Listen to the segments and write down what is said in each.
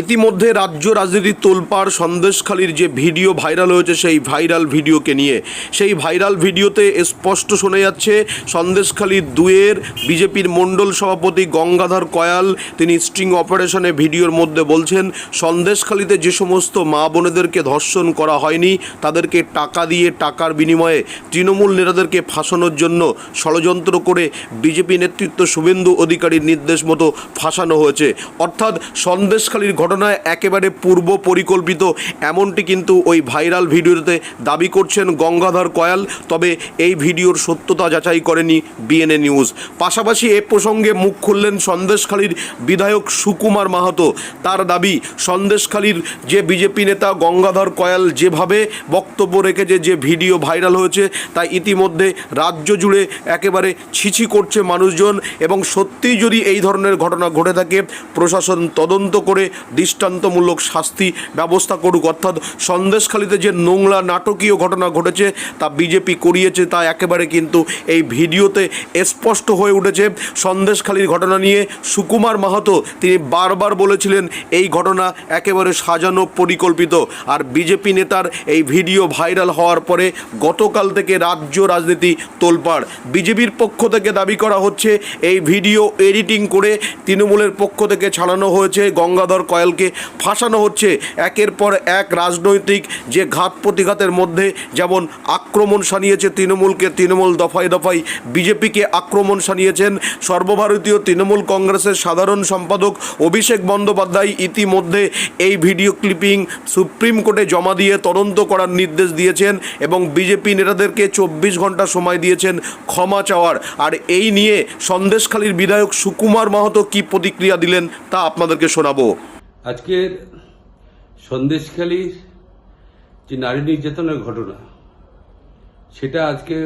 ইতিমধ্যে রাজ্য রাজনীতির তোলপাড় সন্দেশখালির যে ভিডিও ভাইরাল হয়েছে, সেই ভাইরাল ভিডিওকে নিয়ে। সেই ভাইরাল ভিডিওতে স্পষ্ট শোনা যাচ্ছে সন্দেশখালির দুয়ের বিজেপির মণ্ডল সভাপতি গঙ্গাধর কয়াল, তিনি স্ট্রিং অপারেশনে ভিডিওর মধ্যে বলছেন, সন্দেশখালিতে যে সমস্ত মা বোনেদেরকে ধর্ষণ করা হয়নি, তাদেরকে টাকা দিয়ে টাকার বিনিময়ে তৃণমূল নেতাদেরকে ফাঁসানোর জন্য ষড়যন্ত্র করে বিজেপি নেতৃত্ব শুভেন্দু অধিকারীর নির্দেশ মতো ফাঁসানো হয়েছে। অর্থাৎ সন্দেশখালির ঘটনায় একেবারে পূর্ব পরিকল্পিত। এমনটি কিন্তু ওই ভাইরাল ভিডিওতে দাবি করছেন গঙ্গাধর কয়াল, তবে এই ভিডিওর সত্যতা যাচাই করেনি বিএনএ নিউজ। পাশাপাশি এ প্রসঙ্গে মুখ খুললেন সন্দেশখালীর বিধায়ক সুকুমার মাহাতো। তার দাবি, সন্দেশখালীর যে বিজেপি নেতা গঙ্গাধর কয়াল যেভাবে বক্তব্য রেখেছে, যে ভিডিও ভাইরাল হয়েছে, তা ইতিমধ্যে রাজ্য জুড়ে একেবারে ছিছি করছে মানুষজন এবং সত্যিই যদি এই ধরনের ঘটনা ঘটে থাকে, প্রশাসন তদন্ত করে দৃষ্টান্তমূলক শাস্তি ব্যবস্থা করুক। অর্থাৎ সন্দেশখালিতে যে নোংরা নাটকীয় ঘটনা ঘটেছে, তা বিজেপি করিয়েছে, তা একেবারে কিন্তু এই ভিডিওতে স্পষ্ট হয়ে উঠেছে। সন্দেশখালির ঘটনা নিয়ে সুকুমার মাহাতো তিনি বারবার বলেছিলেন, এই ঘটনা একেবারে সাজানো পরিকল্পিত। আর বিজেপি নেতার এই ভিডিও ভাইরাল হওয়ার পরে গতকাল থেকে রাজ্য রাজনীতি তোলপাড়। বিজেপির পক্ষ থেকে দাবি করা হচ্ছে, এই ভিডিও এডিটিং করে তৃণমূলের পক্ষ থেকে ছাড়ানো হয়েছে। গঙ্গাধর কয়ালকে ফাঁসানো হচ্ছে। একের পর এক রাজনৈতিক যে ঘাত প্রতিঘাতের মধ্যে যেমন আক্রমণ সানিয়েছে তৃণমূলকে, তৃণমূল দফায় দফায় বিজেপিকে আক্রমণ সানিয়েছেন সর্বভারতীয় তৃণমূল কংগ্রেসের সাধারণ সম্পাদক অভিষেক বন্দ্যোপাধ্যায় ইতিমধ্যে এই ভিডিও ক্লিপিং সুপ্রিম কোর্টে জমা দিয়ে তদন্ত করার নির্দেশ দিয়েছেন এবং বিজেপি নেতাদেরকে চব্বিশ ঘণ্টা সময় দিয়েছেন ক্ষমা চাওয়ার। আর এই নিয়ে সন্দেশখালীর বিধায়ক সুকুমার মাহাতো কি প্রতিক্রিয়া দিলেন তা আপনাদেরকে শোনাবো। আজকের সন্দেশখালীর যে নারী নির্যাতনের ঘটনা, সেটা আজকে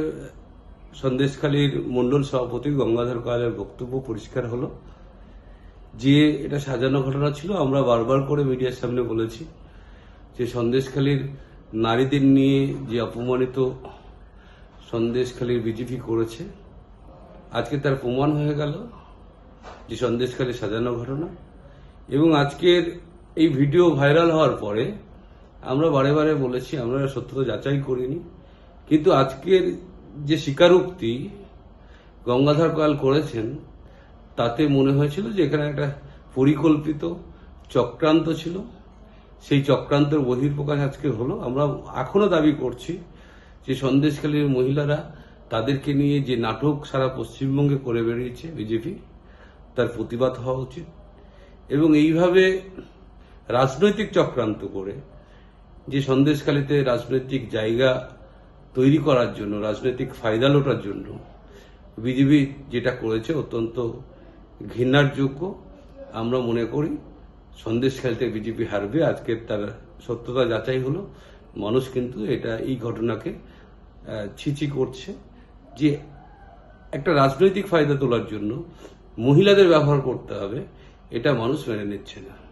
সন্দেশখালীর মণ্ডল সভাপতি গঙ্গাধর কয়ালের বক্তব্য পরিষ্কার হলো। যে এটা সাজানো ঘটনা ছিল, আমরা বারবার করে মিডিয়ার সামনে বলেছি যে সন্দেশখালীর নারীদের নিয়ে যে অপমানিত সন্দেশখালীর বিজেপি করেছে, আজকে তার প্রমাণ হয়ে গেল যে সন্দেশখালী সাজানো ঘটনা। এবং আজকের এই ভিডিও ভাইরাল হওয়ার পরে আমরা বারে বারে বলেছি, আমরা সত্যতা যাচাই করিনি। কিন্তু আজকের যে স্বীকারোক্তি গঙ্গাধর কয়াল করেছেন, তাতে মনে হয়েছিল যে এখানে একটা পরিকল্পিত চক্রান্ত ছিল। সেই চক্রান্তের বহির্প্রকাশ আজকে হলো। আমরা এখনও দাবি করছি যে সন্দেশখালীর মহিলারা তাদেরকে নিয়ে যে নাটক সারা পশ্চিমবঙ্গে করে বেরিয়েছে বিজেপি, তার প্রতিবাদ হওয়া উচিত। এবং এইভাবে রাজনৈতিক চক্রান্ত করে যে সন্দেশখালীতে রাজনৈতিক জায়গা তৈরি করার জন্য, রাজনৈতিক ফায়দা লোটার জন্য বিজেপি যেটা করেছে অত্যন্ত ঘৃণার যোগ্য আমরা মনে করি সন্দেশখালীতে বিজেপি হারবে, আজকে তার সত্যতা যাচাই হলো। মানুষ কিন্তু এটা, এই ঘটনাকে ছিচি করছে যে একটা রাজনৈতিক ফায়দা তোলার জন্য মহিলাদের ব্যবহার করতে হবে। এটা মানুষ মেনে নিচ্ছে না।